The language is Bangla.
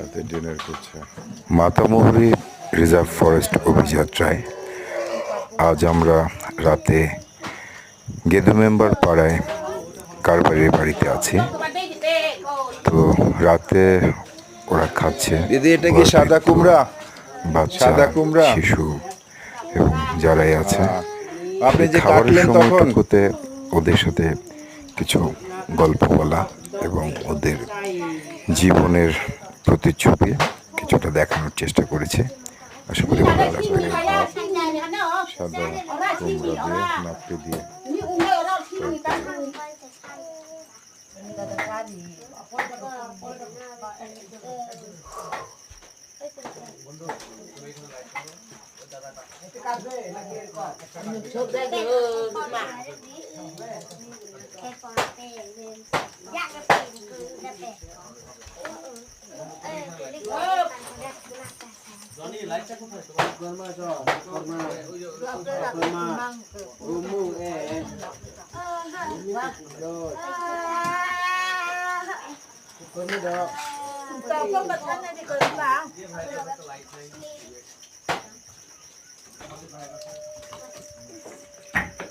রাতে ডিনার করছে। মাতামুহুরি রিজার্ভ ফরেস্ট অভিযাত্রায় আজ আমরা রাতে গেদু মেম্বার পাড়ায় কারবারের বাড়িতে আছি। তো রাতে ওরা খাচ্ছে। দিদি এটা কি সাদা কুমড়া? বাচ্চা সাদা কুমড়া? শিশু এবং যারাই আছে আপনি যে খাবারের সময়টুকুতে ওদের সাথে কিছু গল্প বলা এবং ওদের জীবনের প্রতিচ্ছবি কিছুটা দেখানোর চেষ্টা করেছে। আশা করি ভালো লাগবে। জনি লাইটটা কোথায় তোমার গরমা জল গরমা গরমা রুমু এ গরমা দাও Tao không bật ăn này thì còn vào.